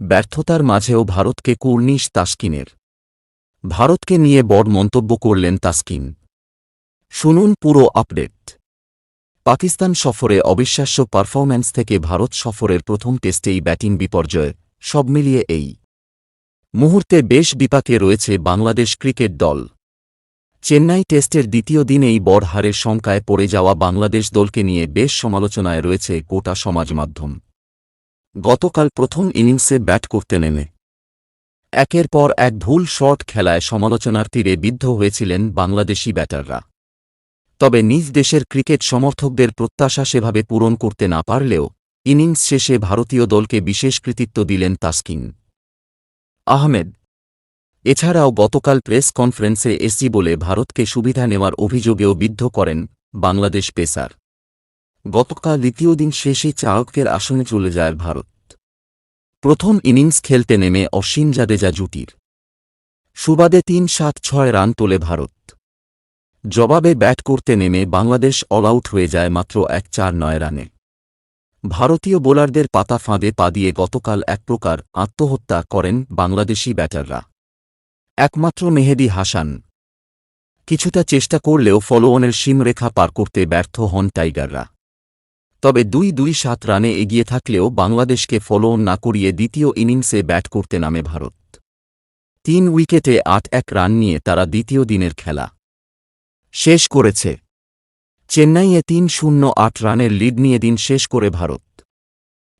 ব্যর্থতার মাঝেও ভারতকে কুর্নিশ তাসকিনের। ভারতকে নিয়ে বড় মন্তব্য করলেন তাসকিন। শুনুন পুরো আপডেট। পাকিস্তান সফরে অবিশ্বাস্য পারফরম্যান্স থেকে ভারত সফরের প্রথম টেস্টেই ব্যাটিং বিপর্যয়, সব মিলিয়ে এই মুহূর্তে বেশ বিপাকে রয়েছে বাংলাদেশ ক্রিকেট দল। চেন্নাই টেস্টের দ্বিতীয় দিনেই বড় হারের শঙ্কায় পড়ে যাওয়া বাংলাদেশ দলকে নিয়ে বেশ সমালোচনায় রয়েছে গোটা সমাজ মাধ্যম। গতকাল প্রথম ইনিংসে ব্যাট করতে নেমে। একের পর এক ভুল শট খেলায় সমালোচনার তীরে বিদ্ধ হয়েছিলেন বাংলাদেশি ব্যাটাররা। তবে নিজ দেশের ক্রিকেট সমর্থকদের প্রত্যাশা সেভাবে পূরণ করতে না পারলেও, ইনিংস শেষে ভারতীয় দলকে বিশেষ কৃতিত্ব দিলেন তাসকিন। আহমেদ, এছাড়াও গতকাল প্রেস কনফারেন্সে এসি বলে ভারতকে সুবিধা নেওয়ার অভিযোগেও বিদ্ধ করেন বাংলাদেশ পেসার। গতকাল দ্বিতীয় দিন শেষেই চাহকের আসনে চলে যায় ভারত। প্রথম ইনিংস খেলতে নেমে অসীম জাদেজা জুটির। সুবাদে তিন সাত ছয় রান তোলে ভারত। জবাবে ব্যাট করতে নেমে বাংলাদেশ অল আউট হয়ে যায় মাত্র এক চার নয় রানে। ভারতীয় বোলারদের পাতা ফাঁদে পা দিয়ে গতকাল এক প্রকার আত্মহত্যা করেন বাংলাদেশি ব্যাটাররা। একমাত্র মেহেদি হাসান। কিছুটা চেষ্টা করলেও ফলোঅনের সীমরেখা পার করতে ব্যর্থ হন টাইগাররা। তবে দুই দুই সাত রানে এগিয়ে থাকলেও বাংলাদেশকে ফলো না করিয়ে দ্বিতীয় ইনিংসে ব্যাট করতে নামে ভারত। তিন উইকেটে আট এক রান নিয়ে তারা দ্বিতীয় দিনের খেলা। শেষ করেছে। চেন্নাইয়ে তিন শূন্য আট রানের লিড নিয়ে দিন শেষ করে ভারত।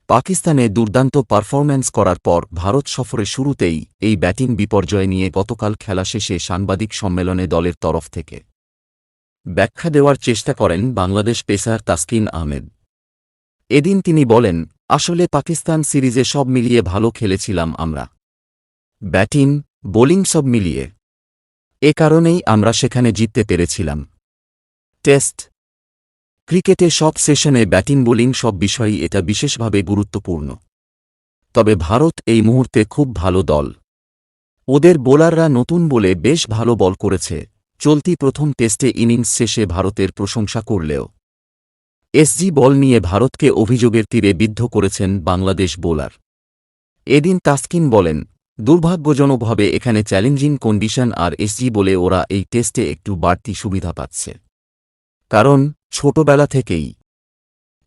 পাকিস্তানে দুর্দান্ত পারফরম্যান্স করার পর ভারত সফরে শুরুতেই এই ব্যাটিং বিপর্যয় নিয়ে গতকাল খেলা শেষে সাংবাদিক সম্মেলনে দলের তরফ থেকে। ব্যাখ্যা দেওয়ার চেষ্টা করেন বাংলাদেশ পেসার তাসকিন আহমেদ। এদিন তিনি বলেন, আসলে পাকিস্তান সিরিজে সব মিলিয়ে ভালো খেলেছিলাম আমরা। ব্যাটিং, বোলিং সব মিলিয়ে। এ কারণেই আমরা সেখানে জিততে পেরেছিলাম। টেস্ট ক্রিকেটে সব সেশনে ব্যাটিং, বোলিং সব বিষয়ই এটা বিশেষভাবে গুরুত্বপূর্ণ। তবে ভারত এই মুহূর্তে খুব ভালো দল। ওদের বোলাররা নতুন বলে বেশ ভালো বল করেছে। চলতি প্রথম টেস্টে ইনিংস শেষে ভারতের প্রশংসা করলেও। এসজি বল নিয়ে ভারতকে অভিযোগের তীরে বিদ্ধ করেছেন বাংলাদেশ বোলার। এদিন তাসকিন বলেন, দুর্ভাগ্যজনকভাবে এখানে চ্যালেঞ্জিং কন্ডিশন আর এসজি বলে ওরা এই টেস্টে একটু বাড়তি সুবিধা পাচ্ছে। কারণ ছোটবেলা থেকেই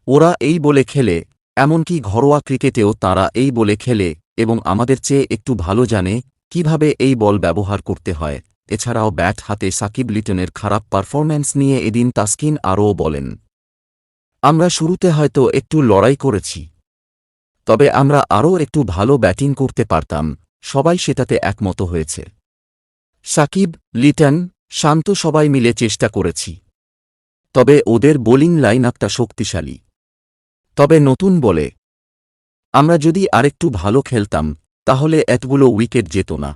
ওরা এই বলে খেলে, এমনকি ঘরোয়া ক্রিকেটেও তারা এই বলে খেলে এবং আমাদের চেয়ে একটু ভালো জানে কীভাবে এই বল ব্যবহার করতে হয়। এছাড়াও ব্যাট হাতে সাকিব লিটনের খারাপ পারফরম্যান্স নিয়ে এদিন তাসকিন আরও বলেন আমরা শুরুতে হয়তো একটু লড়াই করেছি। তবে আমরা আরও একটু ভালো ব্যাটিং করতে পারতাম, সবাই সেটাতে একমত হয়েছে। সাকিব, লিটন, শান্ত সবাই মিলে চেষ্টা করেছি। তবে ওদের বোলিং লাইন আপটা শক্তিশালী। তবে নতুন বলে, আমরা যদি আরেকটু ভালো খেলতাম, তাহলে এতগুলো উইকেট যেত না।